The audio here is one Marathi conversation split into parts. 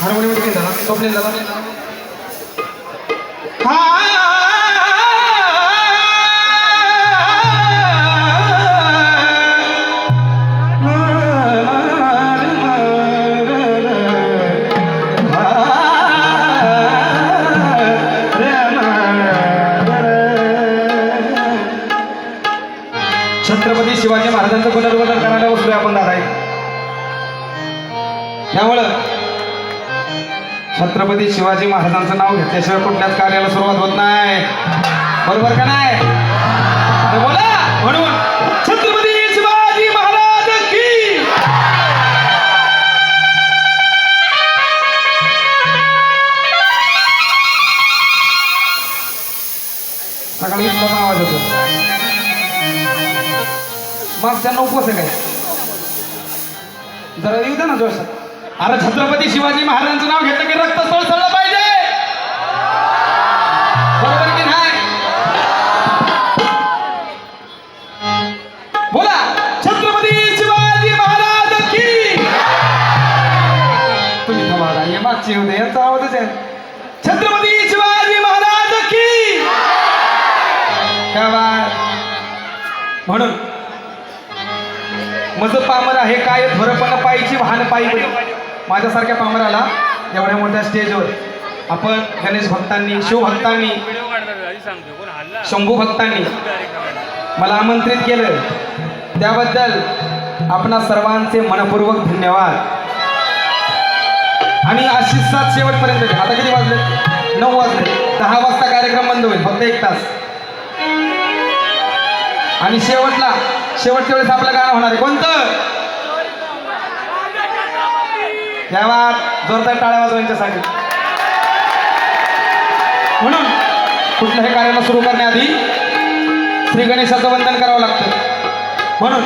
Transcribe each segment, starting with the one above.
हार्मोनियम किती झाला स्वप्नील झाला छत्रपती छत्रपती शिवाजी महाराजांचं नाव घेतल्याशिवाय कुठल्याच कार्याला सुरुवात होत नाही. बरोबर का नाही? बोला म्हणून छत्रपती शिवाजी महाराज की! सकाळी आवाज होतो मागच्या उपवास आहे काय? जरा येऊ द्या ना जोशात. अरे छत्रपती शिवाजी महाराजांचं नाव घेतलं की रक्त सळसळलं पाहिजे. बरोबर की नाही? बोला. छत्रपती शिवाजी महाराज की? तुम्ही थांबा हे मागची होते यांचा आवाजच आहे. छत्रपती शिवाजी महाराज की? काय म्हणून मज पामर आहे काय थोरपण पायची वाहन पायी माझ्यासारख्या पामराला एवढ्या मोठ्या स्टेजवर आपण गणेश भक्तांनी शिवभक्तांनी शंभू भक्तांनी मला आमंत्रित केलं त्याबद्दल आपणा सर्वांचे मनपूर्वक धन्यवाद. आणि अशी सात शेवटपर्यंत आता किती वाजले? नऊ वाजले. दहा वाजता कार्यक्रम बंद होईल फक्त एक तास. आणि शेवटला शेवटच्या वेळेस आपलं गाणं होणार आहे. कोणतं? धन्यवाद. जोरदार टाळ्या वाजवायच्यासाठी म्हणून कुठल्याही कार्याला सुरू करण्याआधी श्री गणेशाचं वंदन करावं लागतं. म्हणून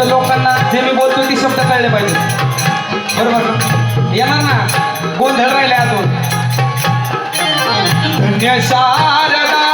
फक्त लोकांना जे मी बोलतो ते शब्द कळले पाहिजे. बरोबर? येणार ना? गोंधळ राहिले अजून. धन्य शारदा.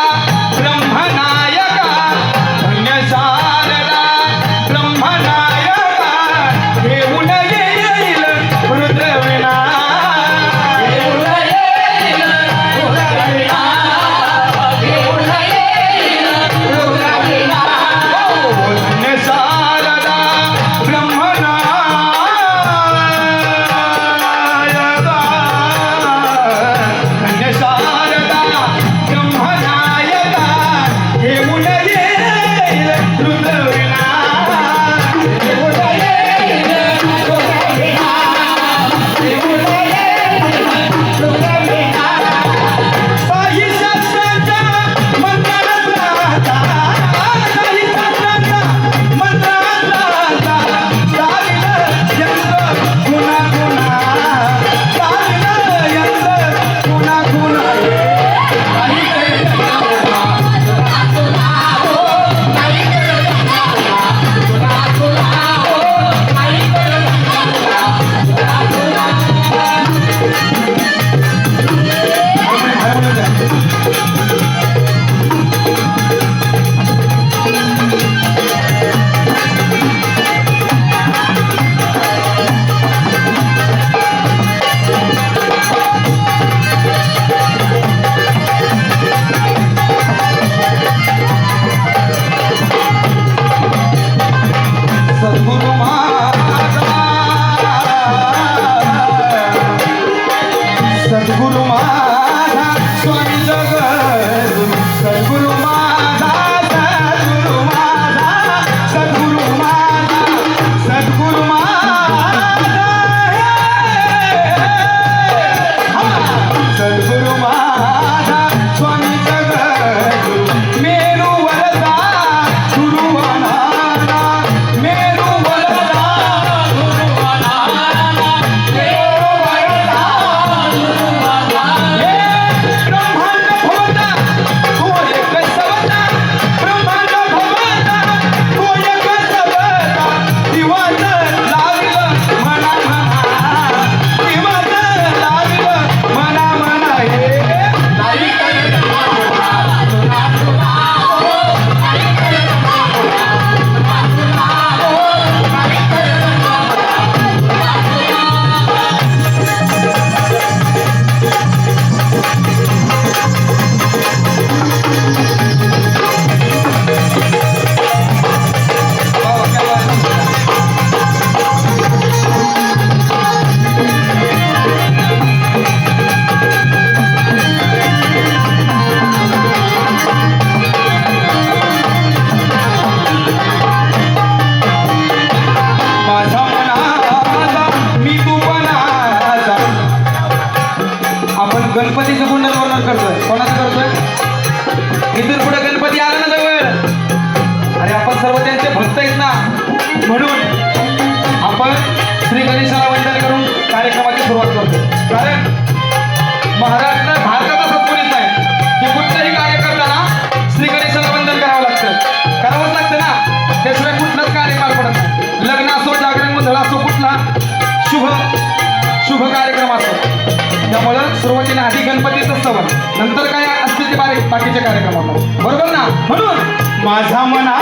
त्यामुळं सुरुवातीला आधी गणपतीच सवण नंतर काय असतील ते बारे बाकीच्या कार्यक्रमाला बरोबर ना? म्हणून माझा मना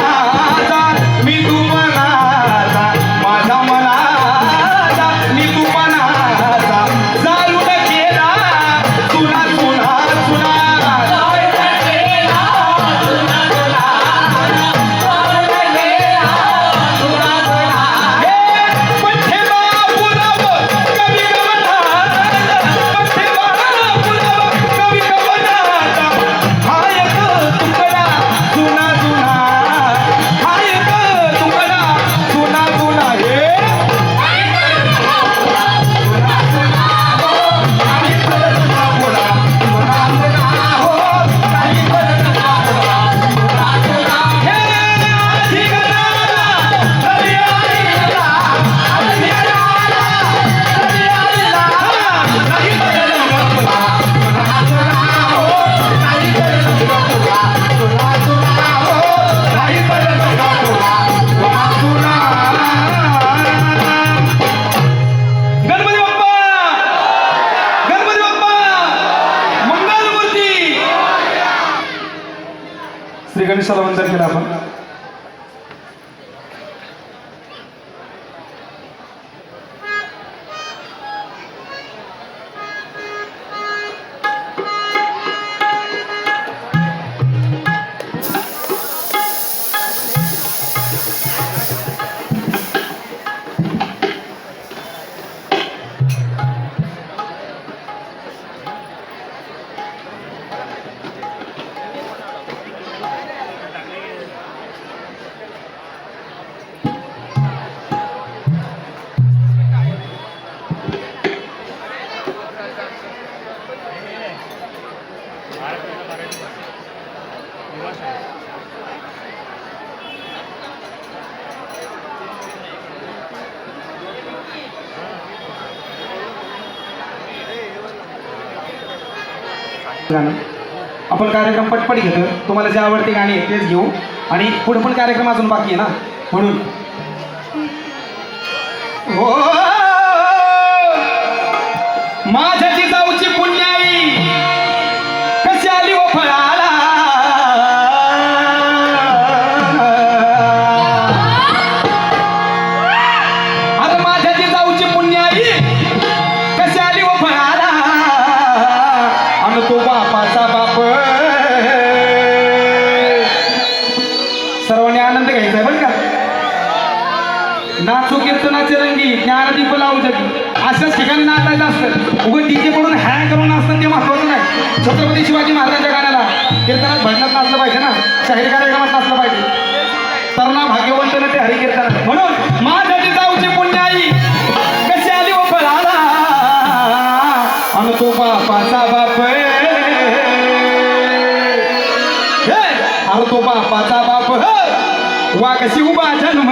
मी तुम्हाला telégrafo गाणं आपण कार्यक्रम पटपट घेतो तुम्हाला जे आवडते गाणी तेच घेऊ. आणि पुढे पण कार्यक्रम अजून बाकी आहे ना? म्हणून. हो. हो, हो. तुकाजी महाराजांच्या गाण्याला कीर्तनात भजनात नाचलं पाहिजे ना? शाहीर कार्यक्रमात नाचलं पाहिजे. तरुणा भाग्यवंतनं ते हरिकीर्तनात. म्हणून माझ्याची जाऊची पुण्य आई कशी आली हो ओपराला अन तो बापाचा बाप अरे तो बापाचा बाप वा कशी उभा जन्म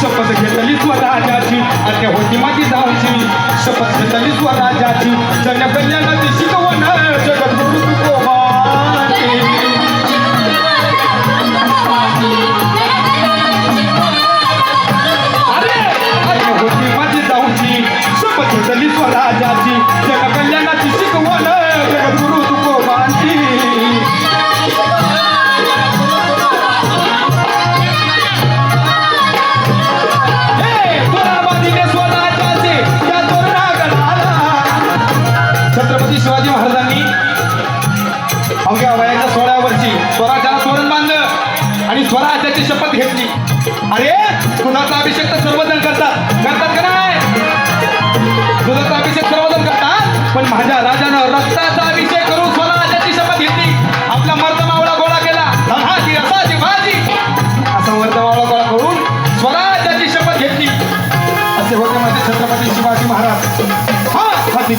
शपथ घेतली स्वराजाची आत्या होती माझी धावची शपथ घेतली स्वराजाची जनकल्याणाची शिकवण जगद्गुरु तुकोबाची. अरे होती माझी जाऊनची शपथ घेतली स्वराजाची जन शिकवण जगद्गुरु तुकोबाची छत्रपती शिवाजी महाराजांनी अवघ्या वयाच्या सोळा वर्षी स्वराज्याला तोरण बांधलं आणि स्वराज्याची शपथ घेतली. अरे दुधाचा अभिषेक तर सर्वजण करतात. करतात का नाही? दुधाचा अभिषेक सर्वजण करतात. पण माझ्या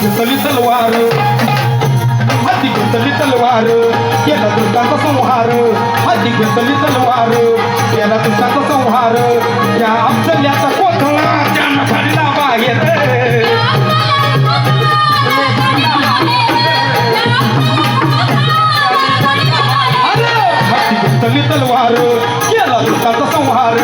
हाती घेतली तलवार हाती घेतली तलवार केला दुष्टांचा संहार हाती घेतली तलवार केला दुष्टांचा संहार या अफजल्याचा कोथळा ज्यांना भरला बाहेर अरे हाती घेतली तलवार केला दुष्टांचा संहार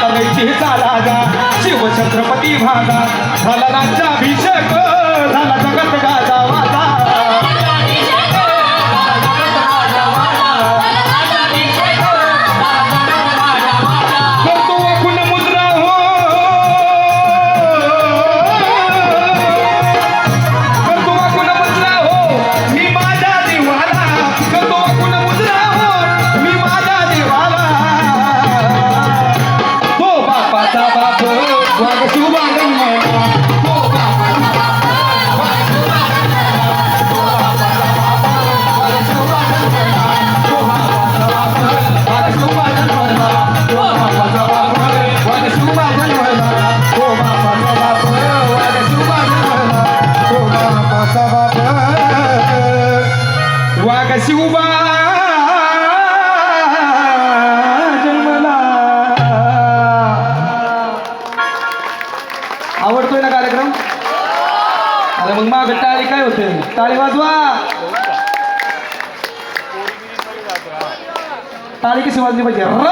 झाला रहितेचा राजा शिवछत्रपती भागा झाला राज्याभिषेक झाला जगत गाजा. Valle